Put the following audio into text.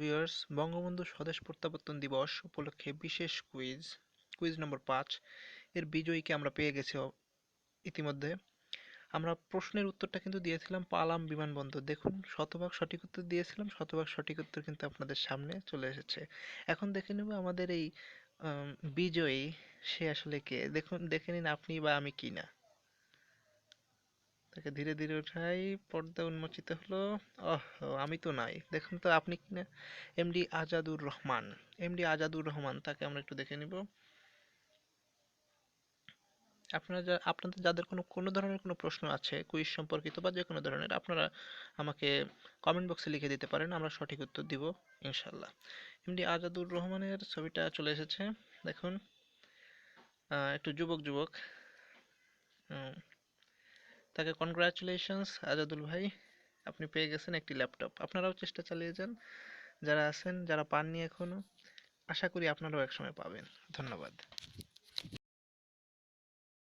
Viewers, Bangabandhu স্বদেশ প্রত্যাবর্তন দিবস উপলক্ষে বিশেষ কুইজ কুইজ নম্বর পাঁচ। এর বিজয়ীকে আমরা পেয়ে গেছি ইতিমধ্যে। আমরা প্রশ্নের উত্তরটা কিন্তু দিয়েছিলাম পালাম বিমানবন্দর। দেখুন, শতভাগ সঠিক উত্তর দিয়েছিলাম, শতভাগ সঠিক উত্তর কিন্তু আপনাদের সামনে চলে এসেছে। এখন দেখে নেব আমাদের এই বিজয়ী সে আসলে কে। দেখুন, দেখে নিন আপনি বা আমি কি না তাকে ধীরে ধীরে উঠাই, পর্দা উন্মোচিত হলো। ওহ, আমি তো নাই। দেখুন তো, আপনি কি না এমডি আজাদুর রহমান। এমডি আজাদুর রহমান, তাকে আমরা একটু দেখে নিব। আপনারা যা, আপনাদের যাদের কোনো কোনো ধরনের কোনো প্রশ্ন আছে, কুইজ সম্পর্কিত বা যে কোনো ধরনের, আপনারা আমাকে কমেন্ট বক্সে লিখে দিতে পারেন, আমরা সঠিক উত্তর দিব ইনশাল্লাহ এমডি আজাদুর রহমানের ছবিটা চলে এসেছে। দেখুন একটু যুবক যুবক। তাকে কনগ্রাচুলেশনস আজাদুল ভাই, আপনি পেয়ে গেছেন একটি ল্যাপটপ আপনারাও চেষ্টা চালিয়ে যান। যারা আছেন, যারা পাননি এখনও আশা করি আপনারাও একসময় পাবেন। ধন্যবাদ।